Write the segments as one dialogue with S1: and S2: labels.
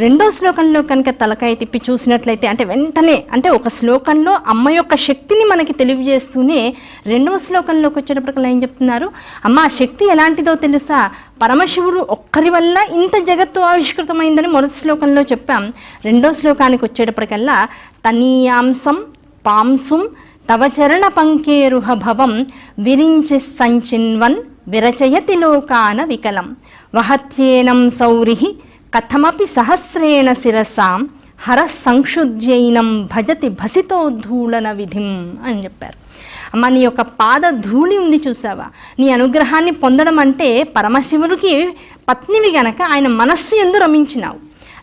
S1: రెండో శ్లోకంలో కనుక తలకాయ తిప్పి చూసినట్లయితే అంటే వెంటనే అంటే ఒక శ్లోకంలో అమ్మ యొక్క శక్తిని మనకి తెలియజేస్తూనే రెండవ శ్లోకంలోకి వచ్చేటప్పటికల్లా ఏం చెప్తున్నారు? అమ్మ ఆ శక్తి ఎలాంటిదో తెలుసా? పరమశివుడు ఒక్కరి వల్ల ఇంత జగత్తు ఆవిష్కృతమైందని మొదటి శ్లోకంలో చెప్పాం. రెండో శ్లోకానికి వచ్చేటప్పటికల్లా తనీయాంశం పాంసుం తవ చరణ పంకేరుహ భవం విరించి సంచిన్వన్ విరచయతి లోకాన వికలం. వహత్యేనం సౌరిహి కథమపి సహస్రేణ శిరసాం హర సంక్షుధ్యైనం భజతి భసితో ధూళన విధిం అని చెప్పారు. అమ్మ నీ యొక్క పాద ధూళి ఉంది చూసావా? నీ అనుగ్రహాన్ని పొందడం అంటే పరమశివుడికి పత్నివి గనక ఆయన మనస్సు ఎందు రమించినావు.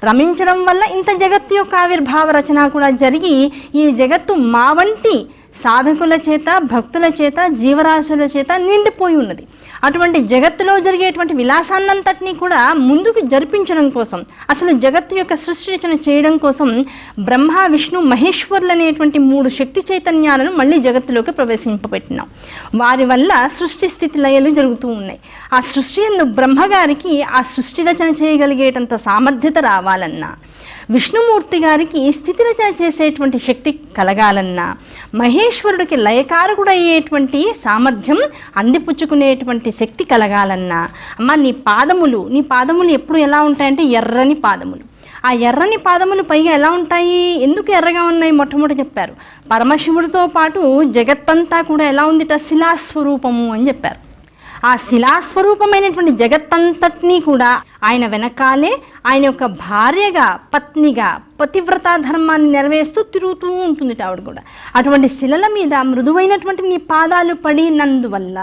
S1: రమించడం వల్ల ఇంత జగత్తు యొక్క ఆవిర్భావ రచన కూడా జరిగి ఈ జగత్తు మా వంటి సాధకుల చేత భక్తుల చేత జీవరాశుల చేత నిండిపోయి ఉన్నది. అటువంటి జగత్తులో జరిగేటువంటి విలాసాన్నంతటినీ కూడా ముందుకు జరిపించడం కోసం అసలు జగత్తు యొక్క సృష్టి రచన చేయడం కోసం బ్రహ్మ విష్ణు మహేశ్వరులు అనేటువంటి మూడు శక్తి చైతన్యాలను మళ్ళీ జగత్తులోకి ప్రవేశింపబెట్టినాం వారి వల్ల సృష్టి స్థితి లయలు జరుగుతూ ఉన్నాయి. ఆ సృష్టి ఎందు బ్రహ్మగారికి ఆ సృష్టి రచన చేయగలిగేటంత సామర్థ్యత రావాలన్నా విష్ణుమూర్తి గారికి స్థితి రచన చేసేటువంటి శక్తి కలగాలన్నా మహేశ్వరుడికి లయకారకుడు అయ్యేటువంటి సామర్థ్యం అందిపుచ్చుకునేటువంటి శక్తి కలగాలన్నా అమ్మ నీ పాదములు నీ పాదములు ఎప్పుడు ఎలా ఉంటాయంటే ఎర్రని పాదములు. ఆ ఎర్రని పాదములు పైగా ఎలా ఉంటాయి? ఎందుకు ఎర్రగా ఉన్నాయి? మొట్టమొదటి చెప్పారు. పరమశివుడితో పాటు జగత్తంతా కూడా ఎలా ఉందిట? శిలాస్వరూపము అని చెప్పారు. ఆ శిలాస్వరూపమైనటువంటి జగత్తంతటినీ కూడా ఆయన వెనకాలే ఆయన యొక్క భార్యగా పత్నిగా పతివ్రత ధర్మాన్ని నెరవేరుస్తూ తిరుగుతూ ఉంటుంది ఆవిడ కూడా. అటువంటి శిలల మీద మృదువైనటువంటి నీ పాదాలు పడినందువల్ల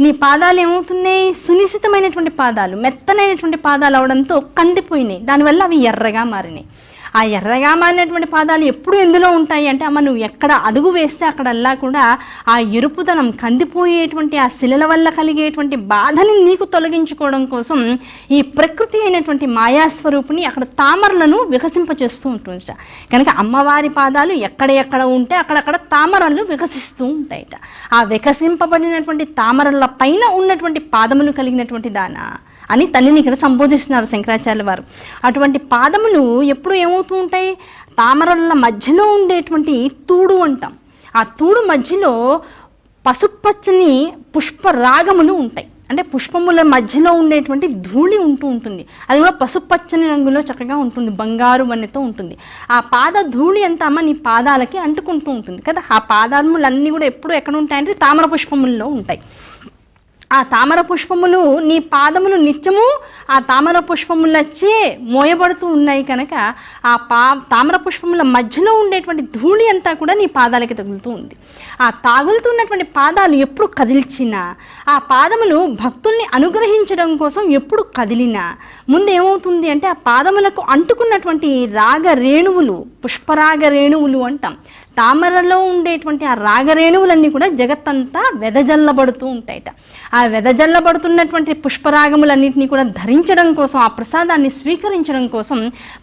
S1: నీ పాదాలు ఏమవుతున్నాయి? సునిశ్చితమైనటువంటి పాదాలు మెత్తనైనటువంటి పాదాలు అవడంతో కందిపోయినాయి. దానివల్ల అవి ఎర్రగా మారినాయి. ఆ ఎర్రగా మారినటువంటి పాదాలు ఎప్పుడు ఎందులో ఉంటాయి అంటే అమ్మ నువ్వు ఎక్కడ అడుగు వేస్తే అక్కడల్లా కూడా ఆ ఎరుపుతనం కందిపోయేటువంటి ఆ శిలల వల్ల కలిగేటువంటి బాధని నీకు తొలగించుకోవడం కోసం ఈ ప్రకృతి అయినటువంటి మాయాస్వరూపుని అక్కడ తామరలను వికసింపచేస్తూ ఉంటుంది కనుక అమ్మవారి పాదాలు ఎక్కడ ఎక్కడ ఉంటే అక్కడక్కడ తామరలు వికసిస్తూ ఉంటాయట. ఆ వికసింపబడినటువంటి తామరల పైన ఉన్నటువంటి పాదములు కలిగినటువంటి దాన. అని తల్లిని ఇక్కడ సంబోధిస్తున్నారు శంకరాచార్య వారు. అటువంటి పాదములు ఎప్పుడు ఏమవుతూ ఉంటాయి? తామరల మధ్యలో ఉండేటువంటి తూడు అంటాం. ఆ తూడు మధ్యలో పసుపచ్చని పుష్పరాగములు ఉంటాయి. అంటే పుష్పముల మధ్యలో ఉండేటువంటి ధూళి ఉంటూ ఉంటుంది. అది కూడా పసుపచ్చని రంగులో చక్కగా ఉంటుంది. బంగారు వన్నెతో ఉంటుంది. ఆ పాద ధూళి అంతా అమ్మ నీ పాదాలకి అంటుకుంటూ ఉంటుంది కదా. ఆ పాదములన్నీ కూడా ఎప్పుడు ఎక్కడ ఉంటాయంటే తామర పుష్పముల్లో ఉంటాయి. ఆ తామర పుష్పములు నీ పాదములు నిత్యము ఆ తామర పుష్పములచ్చే మోయబడుతూ ఉన్నాయి కనుక ఆ పా తామర పుష్పముల మధ్యలో ఉండేటువంటి ధూళి అంతా కూడా నీ పాదాలకి తగులుతూ ఉంది. ఆ తాగులుతున్నటువంటి పాదాలు ఎప్పుడు కదిల్చినా ఆ పాదములు భక్తుల్ని అనుగ్రహించడం కోసం ఎప్పుడు కదిలినా ముందు ఏమవుతుంది అంటే ఆ పాదములకు అంటుకున్నటువంటి రాగ రేణువులు పుష్పరాగ రేణువులు అంటాం. తామరలో ఉండేటువంటి ఆ రాగరేణువులన్నీ కూడా జగత్తంతా వెదజల్లబడుతూ ఉంటాయట. ఆ వెదజల్లబడుతున్నటువంటి పుష్పరాగములన్నింటినీ కూడా ధరించడం కోసం ఆ ప్రసాదాన్ని స్వీకరించడం కోసం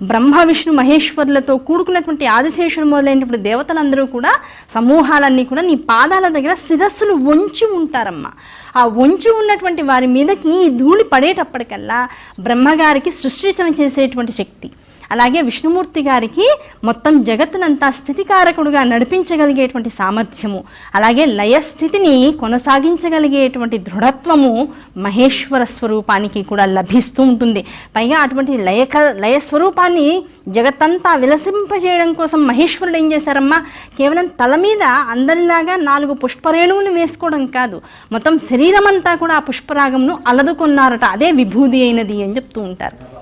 S1: బ్రహ్మ విష్ణు మహేశ్వరులతో కూడుకున్నటువంటి ఆదిశేషుడు మొదలైనటువంటి దేవతలందరూ కూడా సమూహాలన్నీ కూడా నీ పాదాల దగ్గర శిరస్సులు వంచి ఉంటారమ్మా. ఆ వంచి ఉన్నటువంటి వారి మీదకి ఈ ధూళి పడేటప్పటికల్లా బ్రహ్మగారికి సృష్టించన చేసేటువంటి శక్తి. అలాగే విష్ణుమూర్తి గారికి మొత్తం జగత్తునంతా స్థితికారకుడుగా నడిపించగలిగేటువంటి సామర్థ్యము అలాగే లయస్థితిని కొనసాగించగలిగేటువంటి దృఢత్వము మహేశ్వర స్వరూపానికి కూడా లభిస్తూ ఉంటుంది. పైగా అటువంటి లయక లయ స్వరూపాన్ని జగత్తంతా విలసింపజేయడం కోసం మహేశ్వరుడు ఏం చేశారమ్మా? కేవలం తల మీద అందరిలాగా నాలుగు పుష్పరేణువులు వేసుకోవడం కాదు మొత్తం శరీరం అంతా కూడా ఆ పుష్పరాగంను అలదుకున్నారట. అదే విభూది అయినది అని చెప్తూ ఉంటారు.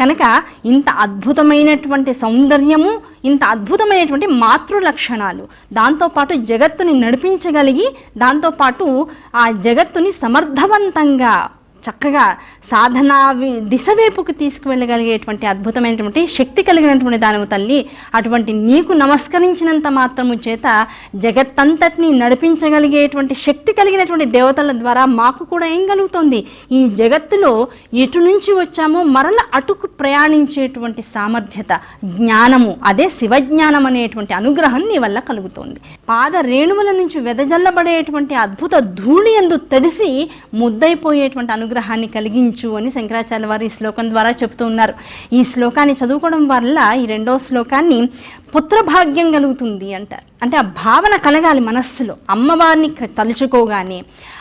S1: కనుక ఇంత అద్భుతమైనటువంటి సౌందర్యము ఇంత అద్భుతమైనటువంటి మాతృ లక్షణాలు దాంతోపాటు జగత్తుని నడిపించగలిగి దాంతోపాటు ఆ జగత్తుని సమర్థవంతంగా చక్కగా సాధన దిశ వైపుకు తీసుకువెళ్ళగలిగేటువంటి అద్భుతమైనటువంటి శక్తి కలిగినటువంటి దానవు తల్లి. అటువంటి నీకు నమస్కరించినంత మాత్రము చేత జగత్తంతటిని నడిపించగలిగేటువంటి శక్తి కలిగినటువంటి దేవతల ద్వారా మాకు కూడా ఏం కలుగుతుంది? ఈ జగత్తులో ఎటు నుంచి వచ్చామో మరల అటుకు ప్రయాణించేటువంటి సామర్థ్యత జ్ఞానము అదే శివజ్ఞానం అనేటువంటి అనుగ్రహం నీ వల్ల కలుగుతోంది. పాద రేణువుల నుంచి వెదజల్లబడేటువంటి అద్భుత ధూళి ఎందు తడిసి ముద్దైపోయేటువంటి అనుగ్రహం అనుగ్రహాన్ని కలిగించు అని శంకరాచార్య వారు ఈ శ్లోకం ద్వారా చెప్తూ ఉన్నారు. ఈ శ్లోకాన్ని చదువుకోవడం వల్ల ఈ రెండో శ్లోకాన్ని పుత్రభాగ్యం కలుగుతుంది అంటారు. అంటే ఆ భావన కలగాలి మనస్సులో. అమ్మవారిని తలుచుకోగానే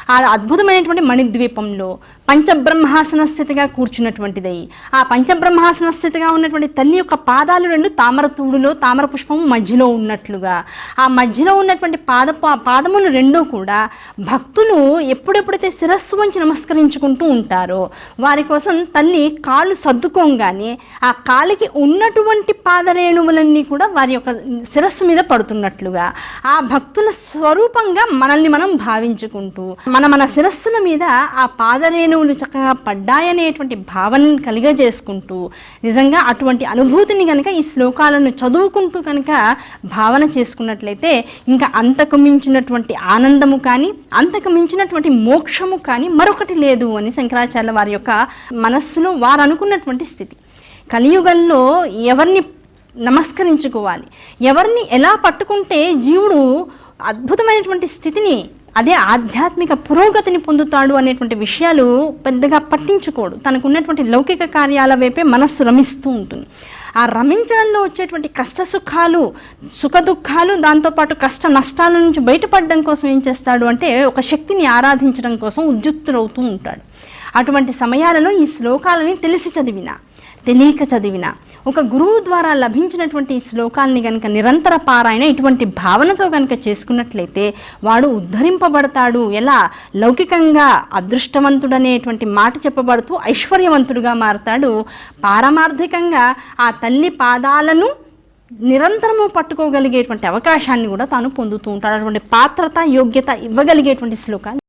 S1: ఆ అద్భుతమైనటువంటి మణిద్వీపంలో పంచబ్రహ్మాసన స్థితిగా కూర్చున్నటువంటిది ఆ పంచబ్రహ్మాసన స్థితిగా ఉన్నటువంటి తల్లి యొక్క పాదాలు రెండు తామర తూడులో తామర పుష్పం మధ్యలో ఉన్నట్లుగా ఆ మధ్యలో ఉన్నటువంటి పాద ఆ పాదములు రెండూ కూడా భక్తులు ఎప్పుడెప్పుడైతే శిరస్సు వంచి నమస్కరించుకుంటూ ఉంటారో వారి కోసం తల్లి కాళ్ళు సర్దుకోగానే ఆ కాలికి ఉన్నటువంటి పాదరేణువులన్నీ కూడా వారి యొక్క శిరస్సు మీద పడుతున్నట్లుగా ఆ భక్తుల స్వరూపంగా మనల్ని మనం భావించుకుంటూ మన మన శిరస్సుల మీద ఆ పాదరేణువులు చక్కగా పడ్డాయనేటువంటి భావనను కలిగజేసుకుంటూ నిజంగా అటువంటి అనుభూతిని కనుక ఈ శ్లోకాలను చదువుకుంటూ కనుక భావన చేసుకున్నట్లయితే ఇంకా అంతకు మించినటువంటి ఆనందము కానీ అంతకు మించినటువంటి మోక్షము కానీ మరొకటి లేదు అని శంకరాచార్య వారి యొక్క మనస్సులో వారు అనుకున్నటువంటి స్థితి. కలియుగంలో ఎవరిని నమస్కరించుకోవాలి. ఎవరిని ఎలా పట్టుకుంటే జీవుడు అద్భుతమైనటువంటి స్థితిని అదే ఆధ్యాత్మిక పురోగతిని పొందుతాడు అనేటువంటి విషయాలు పెద్దగా పట్టించుకోడు. తనకు ఉన్నటువంటి లౌకిక కార్యాల వైపే మనస్సు రమిస్తూ ఉంటుంది. ఆ రమించడంలో వచ్చేటువంటి కష్ట సుఖాలు సుఖ దుఃఖాలు దాంతోపాటు కష్ట నష్టాల నుంచి బయటపడడం కోసం ఏం చేస్తాడు అంటే ఒక శక్తిని ఆరాధించడం కోసం ఉద్యుక్తుడవుతూ ఉంటాడు. అటువంటి సమయాలలో ఈ శ్లోకాలని తెలిసి చదివిన తెలియక చదివిన ఒక గురువు ద్వారా లభించినటువంటి ఈ శ్లోకాల్ని కనుక నిరంతర పారాయణ ఇటువంటి భావనతో కనుక చేసుకున్నట్లయితే వాడు ఉద్ధరింపబడతాడు. ఎలా? లౌకికంగా అదృష్టవంతుడనేటువంటి మాట చెప్పబడుతూ ఐశ్వర్యవంతుడుగా మారతాడు. పారమార్థికంగా ఆ తల్లి పాదాలను నిరంతరము పట్టుకోగలిగేటువంటి అవకాశాన్ని కూడా తాను పొందుతూ ఉంటాడు. అటువంటి పాత్రత యోగ్యత ఇవ్వగలిగేటువంటి శ్లోకాలు